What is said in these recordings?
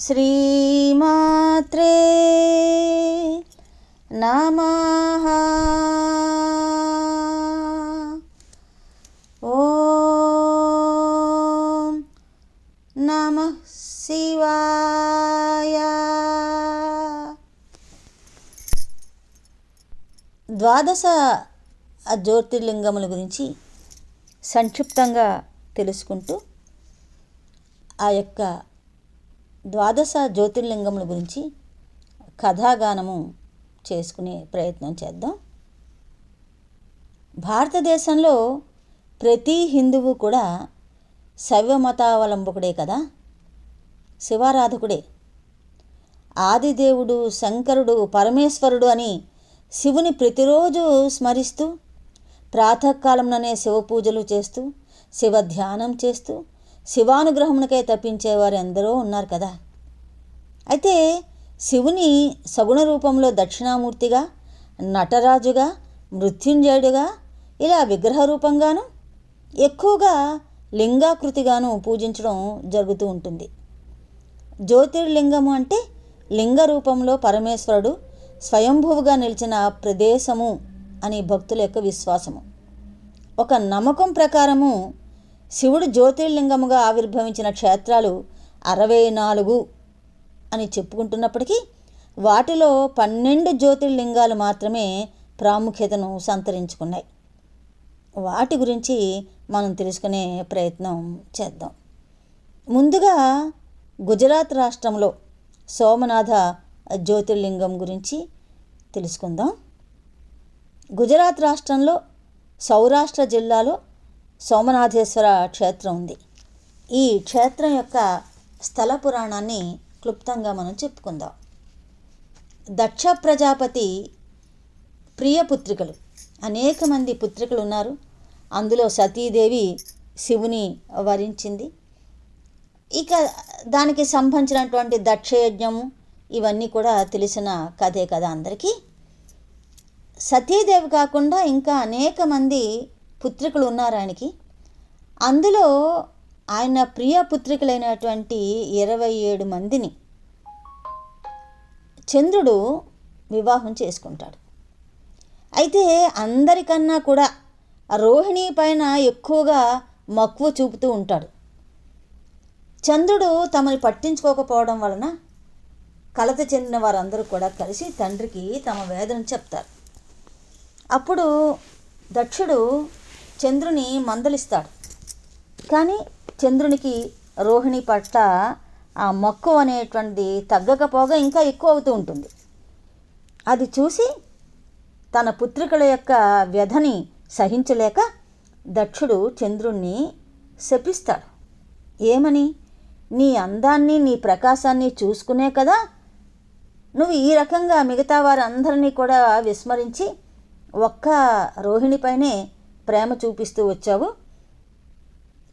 శ్రీమాత్రే నమ. ఓం నమ శివాయ. ద్వాదశ జ్యోతిర్లింగముల గురించి సంక్షిప్తంగా తెలుసుకుంటూ ఆ యొక్క ద్వాదశ జ్యోతిర్లింగముల గురించి కథాగానము చేసుకునే ప్రయత్నం చేద్దాం. భారతదేశంలో ప్రతి హిందువు కూడా శైవ మతావలంబకుడే కదా? శివారాధకుడే. ఆదిదేవుడు శంకరుడు పరమేశ్వరుడు అని శివుని ప్రతిరోజు స్మరిస్తూ ప్రాతకాలంలోనే శివ పూజలు చేస్తూ శివ ధ్యానం చేస్తూ శివానుగ్రహమునకై తప్పించేవారు ఎందరో ఉన్నారు కదా. అయితే శివుని సగుణ రూపంలో దక్షిణామూర్తిగా నటరాజుగా మృత్యుంజయుడుగా ఇలా విగ్రహ రూపంగాను ఎక్కువగా లింగాకృతిగాను పూజించడం జరుగుతూ ఉంటుంది. జ్యోతిర్లింగము అంటే లింగ రూపంలో పరమేశ్వరుడు స్వయంభువుగా నిలిచిన ప్రదేశము అని భక్తుల యొక్క విశ్వాసము. ఒక నమ్మకం ప్రకారము శివుడు జ్యోతిర్లింగముగా ఆవిర్భవించిన క్షేత్రాలు అరవై నాలుగు అని చెప్పుకుంటున్నప్పటికీ వాటిలో పన్నెండు జ్యోతిర్లింగాలు మాత్రమే ప్రాముఖ్యతను సంతరించుకున్నాయి. వాటి గురించి మనం తెలుసుకునే ప్రయత్నం చేద్దాం. ముందుగా గుజరాత్ రాష్ట్రంలో సోమనాథ జ్యోతిర్లింగం గురించి తెలుసుకుందాం. గుజరాత్ రాష్ట్రంలో సౌరాష్ట్ర జిల్లాలో సోమనాథేశ్వర క్షేత్రం ఉంది. ఈ క్షేత్రం యొక్క స్థల పురాణాన్ని క్లుప్తంగా మనం చెప్పుకుందాం. దక్ష ప్రజాపతి ప్రియ పుత్రికలు. అనేక మంది పుత్రికలు ఉన్నారు. అందులో సతీదేవి శివుని వరించింది. ఇక దానికి సంబంధించినటువంటి దక్షయజ్ఞము ఇవన్నీ కూడా తెలిసిన కథే కదా అందరికీ. సతీదేవి కాకుండా ఇంకా అనేక మంది పుత్రికలు ఉన్నారు ఆయనకి అందులో ఆయన ప్రియ పుత్రికలైనటువంటి ఇరవై ఏడు మందిని చంద్రుడు వివాహం చేసుకుంటాడు. అయితే అందరికన్నా కూడా రోహిణి పైన ఎక్కువగా మక్కువ చూపుతూ ఉంటాడు. చంద్రుడు తమని పట్టించుకోకపోవడం వలన కలత చెందిన వారందరూ కూడా కలిసి తండ్రికి తమ వేదన చెప్తారు. అప్పుడు దక్షుడు చంద్రుని మందలిస్తాడు. కానీ చంద్రునికి రోహిణి పట్ల ఆ మక్కువ అనేటువంటిది తగ్గకపోగా ఇంకా ఎక్కువ అవుతూ ఉంటుంది. అది చూసి తన పుత్రికల యొక్క వ్యధని సహించలేక దక్షుడు చంద్రుణ్ణి శపిస్తాడు. ఏమని? నీ అందాన్ని నీ ప్రకాశాన్ని చూసుకునే కదా నువ్వు ఈ రకంగా మిగతా వారందరినీ కూడా విస్మరించి ఒక్క రోహిణిపైనే ప్రేమ చూపిస్తూ వచ్చావు.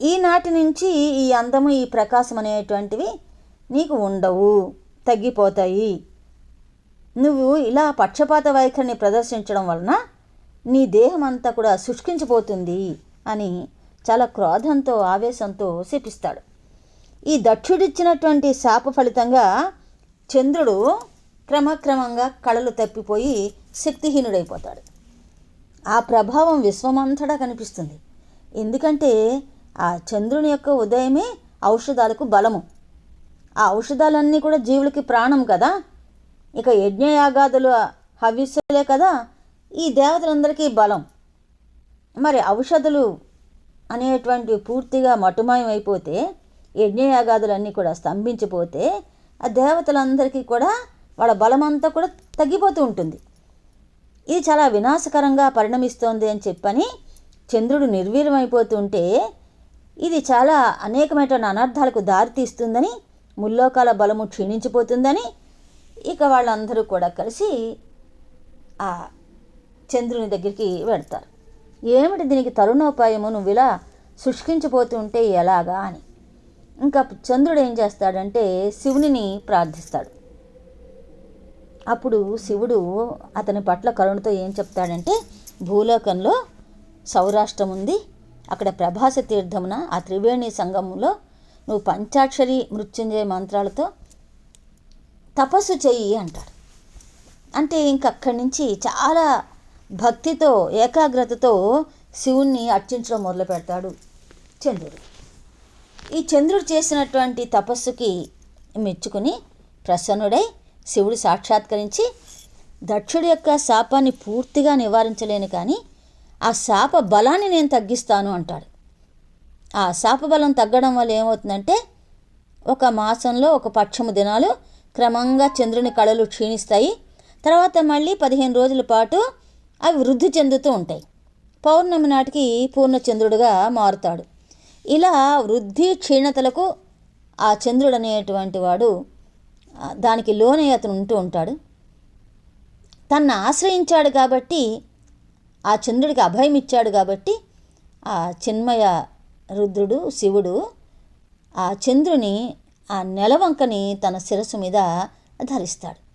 ఈనాటి నుంచి ఈ అందము ఈ ప్రకాశం అనేటువంటివి నీకు ఉండవు తగ్గిపోతాయి. నువ్వు ఇలా పక్షపాత వైఖరిని ప్రదర్శించడం వలన నీ దేహం అంతా కూడా శుష్కించిపోతుంది అని చాలా క్రోధంతో ఆవేశంతో శపిస్తాడు. ఈ దక్షుడిచ్చినటువంటి శాప ఫలితంగా చంద్రుడు క్రమక్రమంగా కళలు తప్పిపోయి శక్తిహీనుడైపోతాడు. ఆ ప్రభావం విశ్వమంతటా కనిపిస్తుంది. ఎందుకంటే ఆ చంద్రుని యొక్క ఉదయమే ఔషధాలకు బలము. ఆ ఔషధాలన్నీ కూడా జీవులకి ప్రాణం కదా. ఇక యజ్ఞయాగాదులు హవిస్సులే కదా. ఈ దేవతలందరికీ బలం. మరి ఔషధులు అనేటువంటివి పూర్తిగా మటుమాయం అయిపోతే యజ్ఞయాగాదులన్నీ కూడా స్తంభించిపోతే ఆ దేవతలందరికీ కూడా వాళ్ళ బలమంతా కూడా తగ్గిపోతూ ఉంటుంది. ఇది చాలా వినాశకరంగా పరిణమిస్తోంది అని చెప్పని చంద్రుడు నిర్వీర్యమైపోతుంటే ఇది చాలా అనేకమైన అనర్థాలకు దారితీస్తుందని ముల్లోకాల బలము క్షీణించిపోతుందని ఇక వాళ్ళందరూ కూడా కలిసి ఆ చంద్రుని దగ్గరికి వెళ్తారు. ఏమిటి దీనికి తరుణోపాయము? నువ్వు ఇలా శుష్కించిపోతుంటే ఎలాగా అని. ఇంకా చంద్రుడు ఏం చేస్తాడంటే శివునిని ప్రార్థిస్తాడు. అప్పుడు శివుడు అతని పట్ల కరుణతో ఏం చెప్తాడంటే భూలోకంలో సౌరాష్ట్రం ఉంది. అక్కడ ప్రభాస తీర్థమున ఆ త్రివేణి సంగమంలో నువ్వు పంచాక్షరి మృత్యుంజయ మంత్రాలతో తపస్సు చెయ్యి అంటాడు. అంటే ఇంకక్కడి నుంచి చాలా భక్తితో ఏకాగ్రతతో శివుణ్ణి అర్చించడం మొదలు పెడతాడు చంద్రుడు. ఈ చంద్రుడు చేసినటువంటి తపస్సుకి మెచ్చుకుని ప్రసన్నుడై శివుడు సాక్షాత్కరించి దక్షుడి యొక్క శాపాన్ని పూర్తిగా నివారించలేను కానీ ఆ శాప బలాన్ని నేను తగ్గిస్తాను అంటాడు. ఆ శాప బలం తగ్గడం వల్ల ఏమవుతుందంటే ఒక మాసంలో ఒక పక్షము దినాలు క్రమంగా చంద్రుని కళలు క్షీణిస్తాయి. తర్వాత మళ్ళీ పదిహేను రోజుల పాటు అవి వృద్ధి చెందుతూ ఉంటాయి. పౌర్ణమి నాటికి పూర్ణచంద్రుడుగా మారుతాడు. ఇలా వృద్ధి క్షీణతలకు ఆ చంద్రుడు అనేటువంటి వాడు దానికి లోనే అతను ఉంటూ ఉంటాడు. తన్ను ఆశ్రయించాడు కాబట్టి ఆ చంద్రుడికి అభయం ఇచ్చాడు కాబట్టి ఆ చిన్మయ రుద్రుడు శివుడు ఆ చంద్రుని ఆ నెలవంకని తన శిరస్సు మీద ధరిస్తాడు.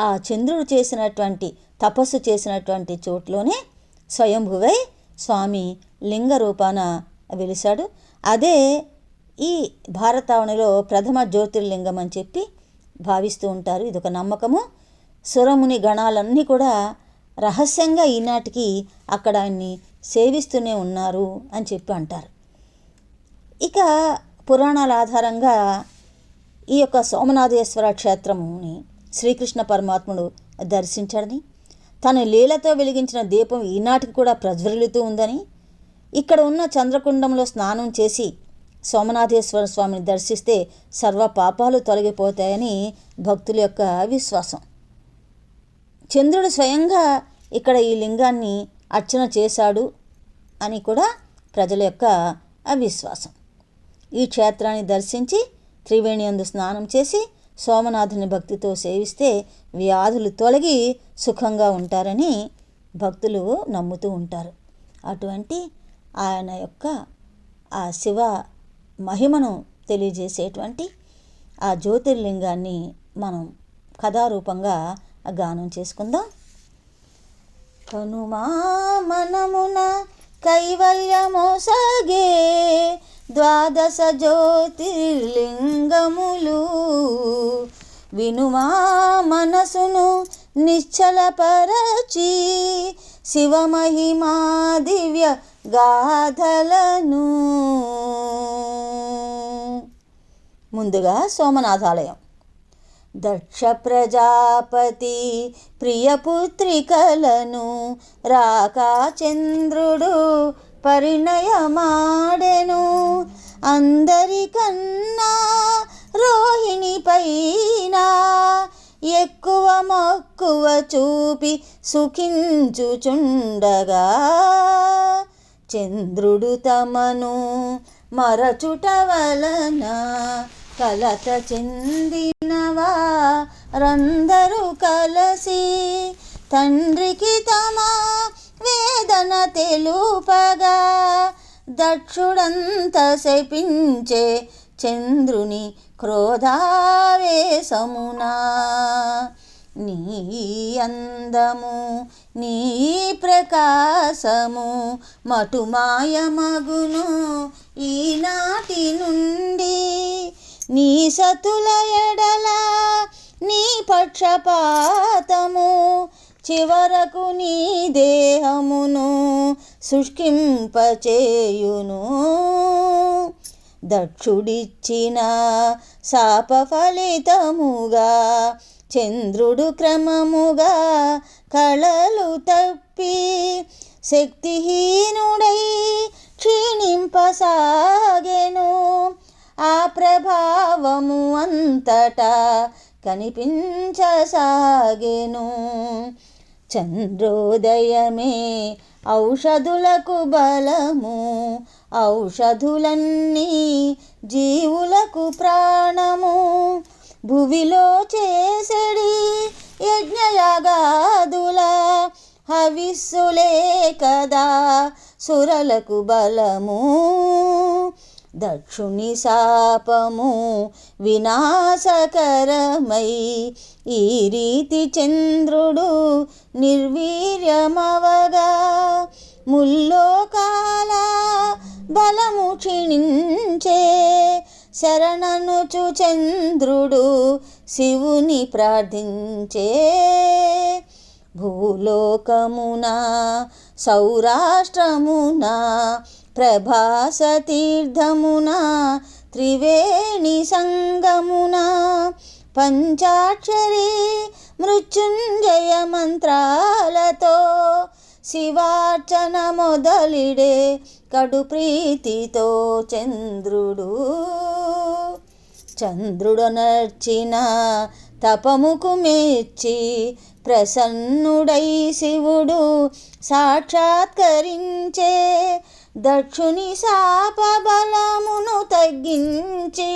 ఆ చంద్రుడు చేసినటువంటి తపస్సు చేసినటువంటి చోట్లోనే స్వయంభువై స్వామి లింగ రూపాన వెలిశాడు. అదే ఈ భారతావనిలో ప్రథమ జ్యోతిర్లింగం అని చెప్పి భావిస్తూ ఉంటారు. ఇదొక నమ్మకము. సురముని గణాలన్నీ కూడా రహస్యంగా ఈనాటికి అక్కడ ఆయన్ని సేవిస్తూనే ఉన్నారు అని చెప్పి అంటారు. ఇక పురాణాల ఆధారంగా ఈ యొక్క సోమనాథేశ్వర క్షేత్రముని శ్రీకృష్ణ పరమాత్ముడు దర్శించాడని తన లీలతో వెలిగించిన దీపం ఈనాటికి కూడా ప్రజ్వలితూ ఉందని ఇక్కడ ఉన్న చంద్రకుండంలో స్నానం చేసి సోమనాథేశ్వర స్వామిని దర్శిస్తే సర్వ పాపాలు తొలగిపోతాయని భక్తుల యొక్క విశ్వాసం. చంద్రుడు స్వయంగా ఇక్కడ ఈ లింగాన్ని అర్చన చేశాడు అని కూడా ప్రజల యొక్క అవిశ్వాసం. ఈ క్షేత్రాన్ని దర్శించి త్రివేణి అందు స్నానం చేసి సోమనాథుని భక్తితో సేవిస్తే వ్యాధులు తొలగి సుఖంగా ఉంటారని భక్తులు నమ్ముతూ ఉంటారు. అటువంటి ఆయన యొక్క ఆ శివ మహిమను తెలియజేసేటువంటి ఆ జ్యోతిర్లింగాన్ని మనం కథారూపంగా గానం చేసుకుందాం. కనుమా మనమున కైవల్యమోసగే ద్వాదశ జ్యోతిర్లింగములు. వినుమా మనసును నిశ్చలపరచి శివమహిమా దివ్య గాథలను. ముందుగా సోమనాథాలయం. దక్ష ప్రజాపతి ప్రియపుత్రికలను రాకా చంద్రుడు పరిణయమాడెను. అందరికన్నా రోహిణి పైన ఎక్కువ మక్కువ చూపి సుఖించుచుండగా. చంద్రుడు తమను మరచుట వలన కలత చెందినవా? రందరూ కలసి తండ్రికి తమ వేదన తెలుపగా దక్షుడంత శపించే చంద్రుని క్రోధావేశమునా. నీ అందము నీ ప్రకాశము మటుమాయమగును ఈనాటి నుండి. నీ సతుల ఎడల నీ పక్షపాతము చివరకు నీ దేహమును శుష్కింపచేయును. దక్షుడిచ్చిన శాప ఫలితముగా చంద్రుడు క్రమముగా కళలు తప్పి శక్తిహీనుడై క్షీణింపసాగెను. ఆ ప్రభావము అంతటా కనిపించసాగెను. చంద్రోదయమే ఔషధులకు బలము ఔషధులన్నీ జీవులకు ప్రాణము. భువిలో చేసెడి యజ్ఞయాగాదుల హవిస్సులే కదా సురలకు బలము. దక్షుని శాపము వినాశకరమై ఈ రీతి చంద్రుడు నిర్వీర్యమవగా. ముల్లోకాల బలము క్షీణించే శరణనుచు చంద్రుడు శివుని ప్రార్థించే. భూలోకమున సౌరాష్ట్రమున ప్రభాసతీర్థమున త్రివేణి సంగమున పంచాక్షరి మృత్యుంజయ మంత్రాలతో శివార్చన మొదలిడే కడు ప్రీతితో చంద్రుడు చంద్రుడు నర్చిన తపముకు మెచ్చి ప్రసన్నుడై శివుడు సాక్షాత్కరించే దక్షుని శాపబలమును తగ్గించి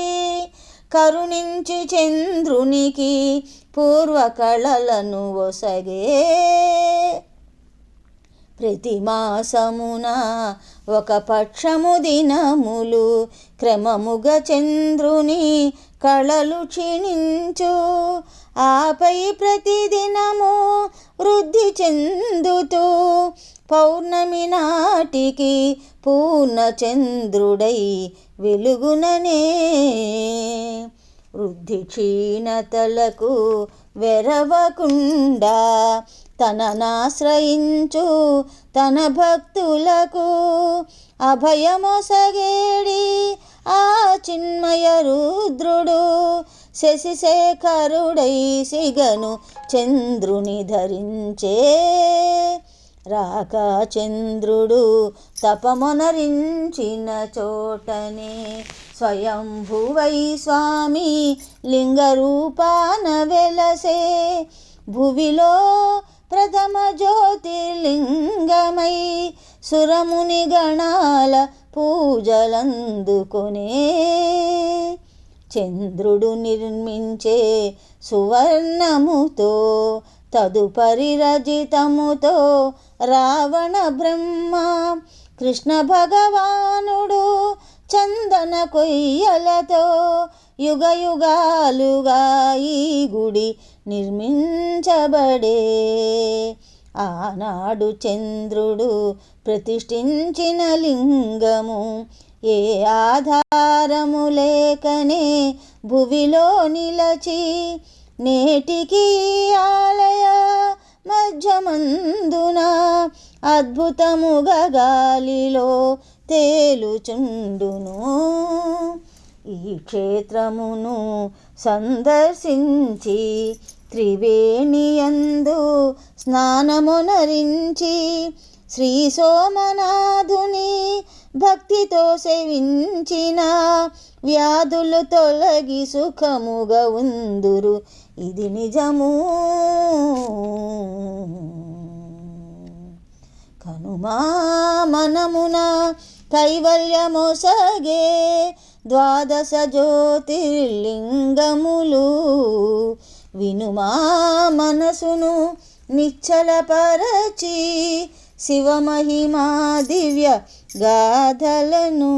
కరుణించి చంద్రునికి పూర్వకళలను ఒసగే. ప్రతి మాసమున ఒక పక్షము దినములు క్రమముగ చంద్రుని కళలు క్షీణించు. ఆపై ప్రతిదినము వృద్ధి చెందుతూ పౌర్ణమి నాటికి పూర్ణ చంద్రుడై వెలుగుననే. వృద్ధి క్షీణతలకు వెరవకుండా తననాశ్రయించు తన భక్తులకు అభయమొసగేడి ఆ చిన్మయ రుద్రుడు శశిశేఖరుడై సిగను చంద్రుని ధరించే. రాక చంద్రుడు తపమొనరించిన చోటనే స్వయంభువై స్వామి లింగరూపాన వెలసే. భువిలో ప్రథమ జ్యోతిర్లింగమై సురముని గణాల పూజలందుకునే చంద్రుడు నిర్మించే సువర్ణముతో తదుపరి రజితముతో రావణ బ్రహ్మ కృష్ణ భగవానుడు చందన కొయ్యలతో యుగ యుగాలుగా ఈ గుడి నిర్మించబడే. ఆనాడు చంద్రుడు ప్రతిష్ఠించిన లింగము ఏ ఆధారము లేకనే భువిలో నిలచి నేటికి ఆలయ మధ్యమందున అద్భుతముగా గాలిలో తేలుచుండును. ఈ క్షేత్రమును సందర్శించి త్రివేణియందు స్నానమునరించి శ్రీ సోమనాథుని భక్తితో సేవించిన వ్యాధులు తొలగి సుఖముగా ఉందురు. ఇది నిజము. కనుమా మనమున కైవల్యమొసగే ద్వాదశ జ్యోతిర్లింగములు. వినుమా మనసును నిచ్చలపరచి శివమహిమా దివ్య గాథలను.